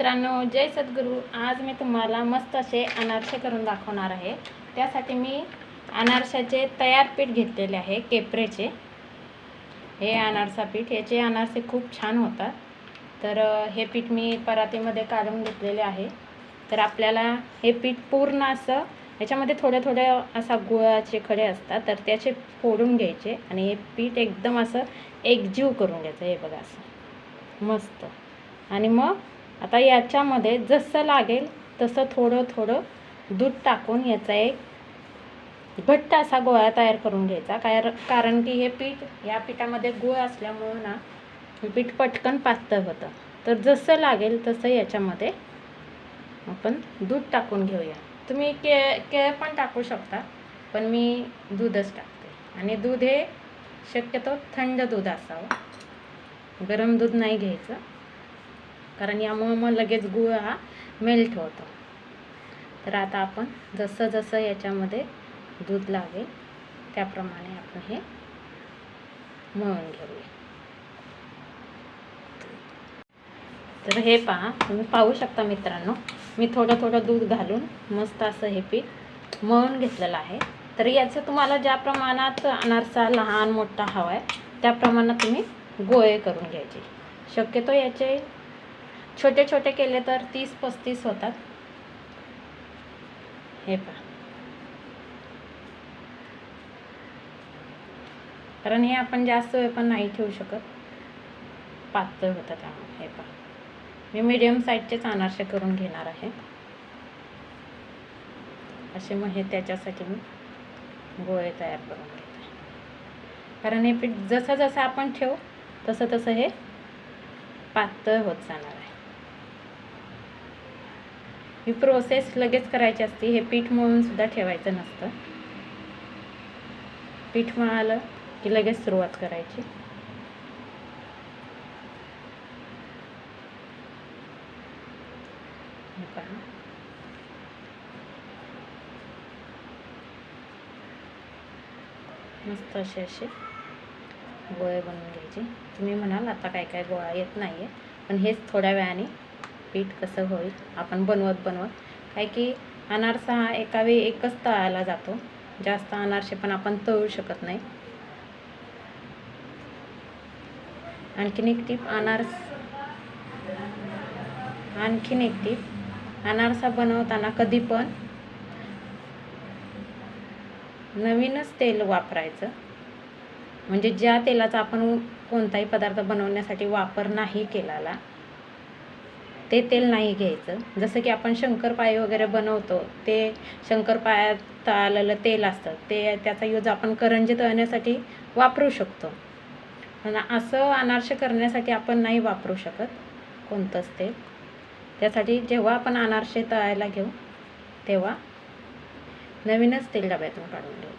मित्रांनो जय सद्गुरू. आज मी तुम्हाला मस्त असे अनारसे करून दाखवणार आहे. त्यासाठी मी अनारशाचे तयार पीठ घेतलेले आहे केपरेचे. हे अनारसा पीठ याचे अनारसे खूप छान होतात. तर हे पीठ मी परातीमध्ये काढून घेतलेले आहे. तर आपल्याला हे पीठ पूर्ण असं याच्यामध्ये थोड्या थोड्या असा गुळाचे खडे असतात तर त्याचे फोडून घ्यायचे आणि हे पीठ एकदम असं एकजीव करून घ्यायचं हे बघा असं. मस्त. आणि मग आता याच्यामध्ये जसं लागेल तसं थोडं थोडं दूध टाकून याचा एक घट्ट असा गोळा तयार करून घ्यायचा. काय कारण की हे पीठ या पिठामध्ये गुळ असल्यामुळं ना हे पीठ पटकन पातळ होतं. तर जसं लागेल तसं याच्यामध्ये आपण दूध टाकून घेऊया. तुम्ही के केळ पण टाकू शकता पण मी दूधच टाकते. आणि दूध हे शक्यतो थंड दूध असावं. गरम दूध नाही घ्यायचं. कारण यामुळं मग लगेच गुळ हा मेल्ट होतो. तर आता आपण जसं जसं याच्यामध्ये दूध लागेल त्याप्रमाणे आपण हे मळून घेऊया. तर हे पहा तुम्ही पाहू शकता मित्रांनो मी थोडं थोडं दूध घालून मस्त असं हे पीठ मळून घेतलेलं आहे. तर याचं तुम्हाला ज्या प्रमाणात अनारसा लहान मोठा हवा आहे त्या प्रमाणात तुम्ही गोळे करून घ्यायचे. शक्यतो याचे छोटे छोटे केले तर तीस पस्तीस होतात. हे पहा. कारण हे आपण जास्त वेळ पण नाही ठेवू शकत. पातळ होतं त्यामुळे. हे पहा. मी मिडियम साईजचेच अनारसे करून घेणार आहे. असे मग हे त्याच्यासाठी मी गोळे तयार करून घेते. कारण हे पीठ जसं जसं आपण ठेवू तसं तसं हे पातळ होत जाणार आहे. ही प्रोसेस लगेच करायची असते. हे पीठ मळून सुद्धा ठेवायचं नसतं. पीठ मळालं की लगेच सुरुवात करायची. मस्त असे असे गोळे बनवून घ्यायचे. तुम्ही म्हणाल आता काय काय गोळा येत नाही आहे पण हेच थोड्या वेळाने पीठ कसं होईल आपण बनवत बनवत. काय की अनारसा हा एकावेळी एकच तळायला जातो. जास्त अनारसे पण आपण तळू शकत नाही. आणखीन एक टीप अनारस. आणखीन एक टीप अनारसा बनवताना कधी पण नवीनच तेल वापरायचं. म्हणजे ज्या तेलाचा आपण कोणताही पदार्थ बनवण्यासाठी वापर नाही केलेला ते तेल नाही घ्यायचं. जसं की आपण शंकरपाळे वगैरे बनवतो ते शंकरपाळ्यात तळलेलं तेल असतं ते त्याचा यूज आपण करंजी तळण्यासाठी वापरू शकतो. पण असं अनारसे करण्यासाठी आपण नाही वापरू शकत कोणतंच तेल. त्यासाठी जेव्हा आपण अनारसे तळायला घेऊ तेव्हा नवीनच तेल डब्यातून काढून घ्यायचं.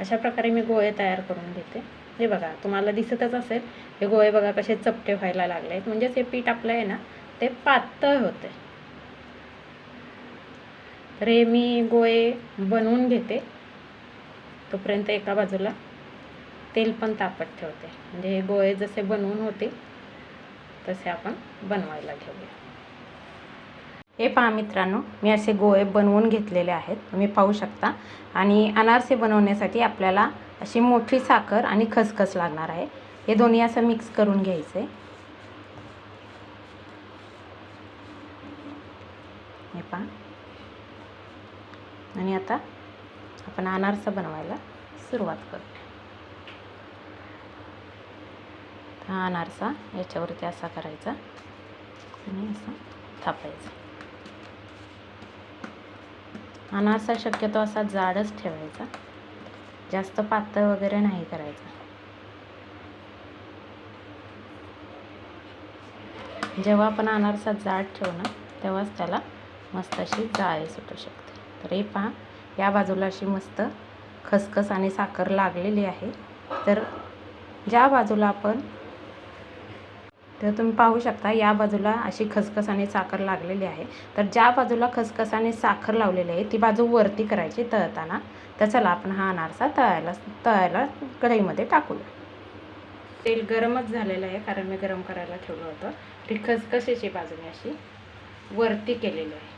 अशा प्रकारे मी गोळे तयार करून घेते. हे बघा तुम्हाला दिसतच असेल हे गोळे बघा कसे चपटे व्हायला लागले आहेत. म्हणजेच हे पीठ आपलं आहे ना ते पातळ होते तर हे मी गोळे बनवून घेते. तोपर्यंत एका बाजूला तेल पण तापत ठेवते. म्हणजे हे गोळे जसे बनवून होते तसे आपण बनवायला घेऊया हे पहा मित्रांनो मी असे गोळे बनवून घेतलेले आहेत. तुम्ही पाहू शकता. आणि अनारसे बनवण्यासाठी आपल्याला अशी मोठी साखर आणि खसखस लागणार आहे. हे दोन्ही असं मिक्स करून घ्यायचं. आहे हे पहा. आणि आता आपण अनारसा बनवायला सुरुवात करू हा अनारसा याच्यावरती असा करायचा. आणि असं थापायचा. अनारसा शक्यतो असा जाडच ठेवायचा. जास्त पातळ वगैरे नाही करायचा. जेव्हा आपण अनारसा जाड ठेवू ना तेव्हाच त्याला मस्त अशी जाळी सुटू शकते. तर हे पहा या बाजूला अशी मस्त खसखस आणि साखर लागलेली आहे. तर ज्या बाजूला आपण तर तुम्ही पाहू शकता या बाजूला अशी खसखस आणि साखर लागलेली आहे. तर ज्या बाजूला खसखस आणि साखर लावलेली आहे ती बाजू वरती करायची तळताना. तर चला आपण हा अनारसा तळायला तळायला कढईमध्ये टाकूया. तेल गरमच झालेलं आहे कारण मी गरम करायला ठेवलं होतं. ती खसखशीची बाजूने अशी वरती केलेली आहे.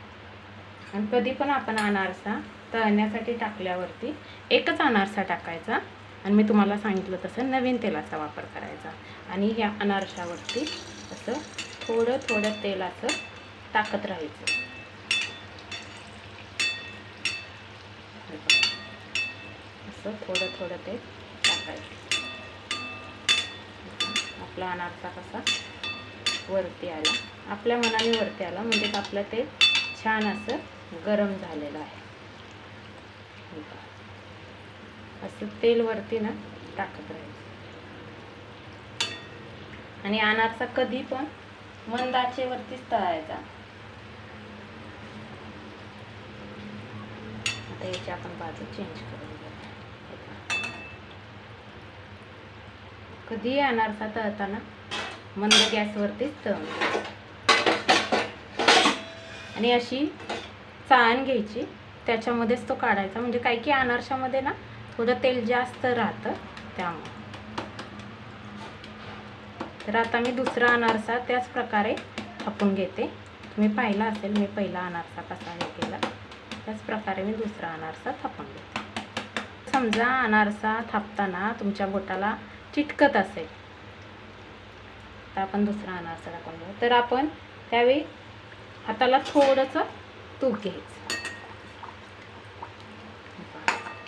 आणि कधी पण आपण अनारसा तळण्यासाठी टाकल्यावरती एकच अनारसा टाकायचा आणि मी तुम्हाला सांगितलं तसं नवीन तेलाचा वापर करायचा. आणि ह्या अनारशावरती असं थोडं थोडं तेल असं टाकत राहायचं हे बघा. असं थोडं थोडं ते टाकायचं. आपला अनारसा कसा वरती आला. आपल्या मनाने वरती आला म्हणजे आपलं ते छान असं गरम झालेलं आहे. असं तेल वरती ना टाकत राहायचं. आणि अनारसा कधी पण मंद आचेवरतीच तळायचा. आता याची आपण बाजू चेंज करू घेऊया हे पहा. कधीही अनारसा तळताना? मंद गॅसवरतीच तळ. आणि अशी चाळण घ्यायची. त्याच्यामध्येच तो काढायचा. म्हणजे काय की अनारशामध्ये ना थोडं तेल जास्त राहतं त्यामुळे. तर आता मी दुसरा अनारसा त्याच प्रकारे थापून घेते. तुम्ही पाहिला असेल मी पहिला अनारसा कसा हे केला. त्याच प्रकारे मी दुसरा अनारसा थापून घेते. समजा अनारसा थापताना तुमच्या बोटाला चिटकत असेल. तर आपण दुसरा अनारसा टाकून घेऊ तर आपण त्यावेळी हाताला थोडंसं तूप घ्यायचं.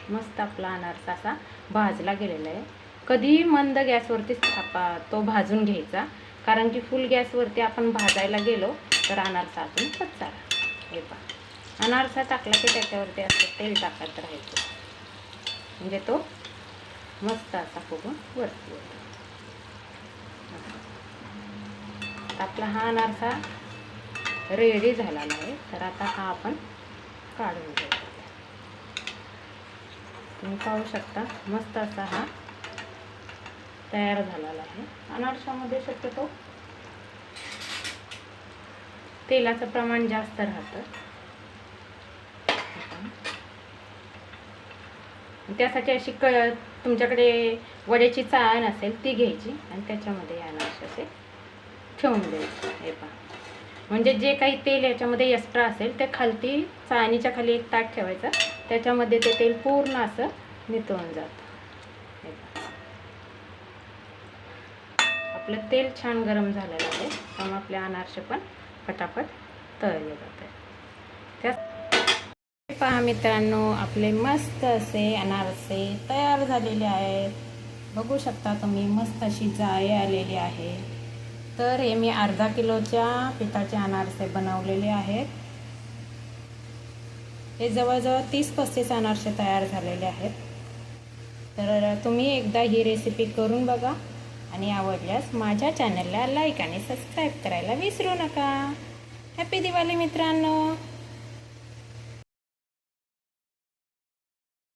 मस्त आपला अनारसा असा भाजला गेलेला आहे. कधीही मंद गॅसवरतीच थापा तो भाजून घ्यायचा. कारण की फुल गॅसवरती आपण भाजायला गेलो तर अनारसा अजून कच्चा हे पहा. अनारसा टाकला की त्याच्यावरती असं तेल टाकत राहायचं. म्हणजे तो मस्त असा फुगून वरती येतो आपला हा अनारसा रेडी झालेला आहे. तर आता हा आपण काढून घेऊ. तुम्ही पाहू शकता मस्त असा हा तयार झालेला आहे. अनारशामध्ये शक्यतो तेलाचं प्रमाण जास्त राहतं. त्यासाठी अशी क तुमच्याकडे वड्याची चाळण असेल ती घ्यायची आणि त्याच्यामध्ये हे अनारसे असे ठेवून द्यायचे. हे पहा. म्हणजे जे काही तेल याच्यामध्ये एक्स्ट्रा असेल ते खालती चाळणीच्या खाली एक ताट ठेवायचं. त्याच्यामध्ये ते तेल पूर्ण असं नितळून जातं. हे आपलं तेल छान गरम झालेलं आहे. त्यामुळे आपले अनारसे पण फटाफट तळले जातात. पहा मित्रांनो आपले मस्त असे अनारसे तयार झालेले आहेत. बघू शकता तुम्ही मस्त अशी जाळी आलेली आहे. तर हे मी अर्धा किलोच्या पिठाचे अनारसे बनवलेले आहेत. हे जवळजवळ तीस पस्तीस अनारसे तयार झालेले आहेत. तर तुम्ही एकदा ही रेसिपी करून बघा आणि आवडल्यास माझ्या चॅनलला लाईक आणि सबस्क्राईब करायला विसरू नका. हॅपी दिवाळी मित्रांनो!